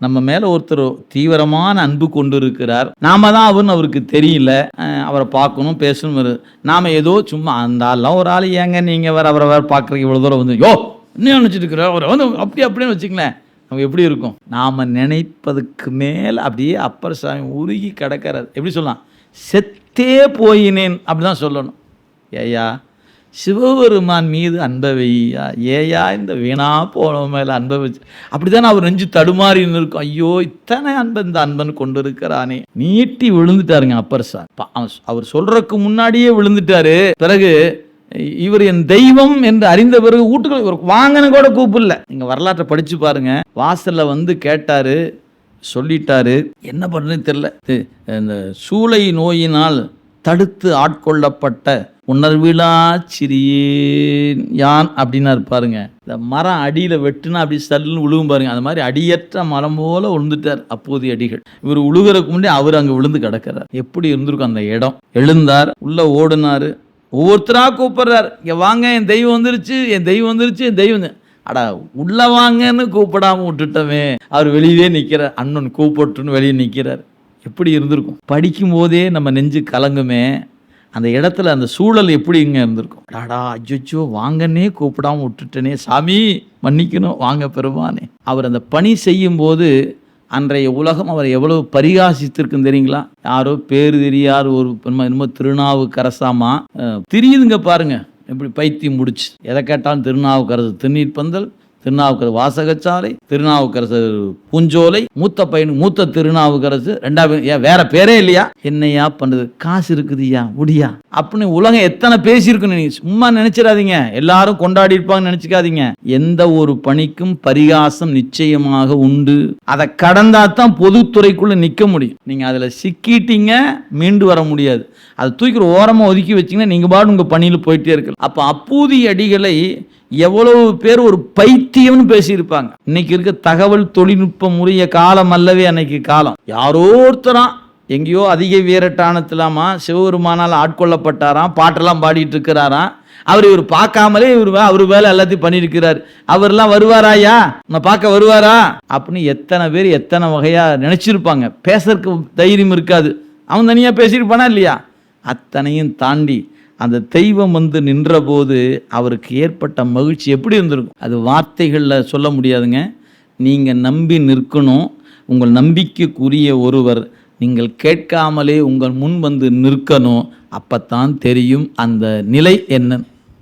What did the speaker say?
நம்ம மேலே ஒருத்தர் தீவிரமான அன்பு கொண்டு இருக்கிறார் நாம தான் அவர்னு அவருக்கு தெரியல. அவரை பார்க்கணும் பேசணும் வரு- நாம் ஏதோ சும்மா அந்த ஆள்லாம் ஒரு ஆள் ஏங்க நீங்கள் வேறு அவரை வேறு பார்க்குறீங்க இவ்வளோ தூரம் வந்து யோ இன்னும் நினச்சிட்டு இருக்கிற? அவரை வந்து அப்படி அப்படின்னு வச்சுங்களேன் நம்ம எப்படி இருக்கும்? நாம் நினைப்பதுக்கு மேலே அப்படியே அப்பர் சாமி உருகி கிடக்கிறார். எப்படி சொல்லலாம்? செத்தே போயினேன் அப்படி தான் சொல்லணும். ஏயா சிவபெருமான் மீது அன்பவையா ஏயா இந்த வீணா போனவன் மேலே அன்பை வச்சு. அப்படித்தானே அவர் நெஞ்சு தடுமாறின்னு இருக்கும் ஐயோ இத்தனை அன்பன் இந்த அன்பன் கொண்டு இருக்கிறானே நீட்டி விழுந்துட்டாருங்க அப்பர் சார். பா- அவர் சொல்றதுக்கு முன்னாடியே விழுந்துட்டாரு. பிறகு இவர் என் தெய்வம் என்று அறிந்த பிறகு வீட்டுக்குள்ள இவர் வாங்கன்னு கூட கூப்பிடல. நீங்க வரலாற்றை படிச்சு பாருங்க. வாசல்ல வந்து கேட்டாரு சொல்லிட்டாரு. என்ன பண்ணுன்னு தெரியல. இது, இந்த சூளை நோயினால் தடுத்து ஆட்கொள்ளப்பட்ட உணர்விழா சிறியேன். யான் அப்படின்னா பாருங்க. இந்த மரம் அடியில் வெட்டுனா அப்படி சல்லுன்னு விழுகும் பாருங்க. அந்த மாதிரி அடியற்ற மரம் போல விழுந்துட்டார் அப்போதைய அடிகள். இவர் உழுகிறதுக்கு முன்னாடி அவர் அங்கே விழுந்து கிடக்கிறார். எப்படி இருந்திருக்கும் அந்த இடம்? எழுந்தார் உள்ள ஓடுனாரு. ஒவ்வொருத்தராக கூப்பிடுறார். இங்கே வாங்க என் தெய்வம் வந்துருச்சு என் தெய்வம் வந்துருச்சு என் தெய்வம் அடா உள்ள வாங்கன்னு கூப்பிடாம விட்டுட்டோமே. அவர் வெளியவே நிற்கிறார் அண்ணன் கூப்பிட்டுன்னு வெளியே நிற்கிறார் எப்படி இருந்திருக்கும்? படிக்கும் போதே நம்ம நெஞ்சு கலங்குமே. அந்த இடத்துல அந்த சூழல் எப்படி இங்கே இருந்திருக்கும்? டாடா அஜ்ஜோ வாங்கன்னே கூப்பிடாம விட்டுட்டனே சாமி மன்னிக்கணும் வாங்க பெருமானே. அவர் அந்த பணி செய்யும்போது அன்றைய உலகம் அவர் எவ்வளவு பரிகாசித்திருக்கும் தெரியுங்களா? யாரோ பேர் தெரியார் ஒரு என்னமோ திருநாவுக்கரசாமா அஹ், திரியுதுங்க பாருங்க எப்படி பைத்தியம் முடிச்சு எதை கேட்டாலும் திருநாவுக்கரசு திருநீர் பந்தல் திருநாவுக்கரசு வாசகச்சாலை திருநாவுக்கரசர் பூஞ்சோலை மூத்த பையன் மூத்த திருநாவுக்கரசு ரெண்டாவது ஏன் வேற பேரே இல்லையா? என்னையா பண்ணுது? காசு இருக்குதுயா முடியா அப்படின்னு உலகம் எத்தனை பேசியிருக்குன்னு நீ சும்மா நினைச்சிடாதீங்க. எல்லாரும் கொண்டாடி இருப்பாங்கன்னு நினைச்சுக்காதீங்க. எந்த ஒரு பணிக்கும் பரிகாசம் நிச்சயமாக உண்டு. அதை கடந்தா தான் பொதுத்துறைக்குள்ள நிக்க முடியும். நீங்க அதுல சிக்கிட்டீங்க மீண்டு வர முடியாது. அதை தூக்கி ஓரமா ஒதுக்கி வச்சீங்கன்னா நீங்க பாடு உங்க பணியில் போயிட்டே இருக்கலாம். அப்ப அப்பூதி அடிகளை எவ்வளவு பேர் ஒரு பைத்தியம்னு பேசியிருப்பாங்க. இன்னைக்கு இருக்க தகவல் தொழில்நுட்பம் உரிய காலம் அல்லவே அன்னைக்கு காலம். யாரோ ஒருத்தரா எங்கேயோ அதிக வீரட்டானத்திலாமா சிவபெருமானால் ஆட்கொள்ளப்பட்டாராம் பாட்டெல்லாம் பாடிட்டு இருக்கிறாராம் அவர் இவர் பார்க்காமலே இவர் வே- அவர் வேலை எல்லாத்தையும் பண்ணியிருக்கிறார். அவர்லாம் வருவாராயா நான் பார்க்க வருவாரா? அப்படின்னு எத்தனை பேர் எத்தனை வகையாக நினச்சிருப்பாங்க. பேசுறதுக்கு தைரியம் இருக்காது. அவன் தனியாக பேசியிருப்பானா இல்லையா? அத்தனையும் தாண்டி அந்த தெய்வம் வந்து நின்றபோது அவருக்கு ஏற்பட்ட மகிழ்ச்சி எப்படி இருந்திருக்கும்? அது வார்த்தைகளில் சொல்ல முடியாதுங்க. நீங்கள் நம்பி நிற்கணும். உங்கள் நம்பிக்கைக்குரிய ஒருவர். நீங்கள் கேட்காமலே உங்கள் முன் வந்து நிற்கணும். அப்போத்தான் தெரியும் அந்த நிலை என்ன.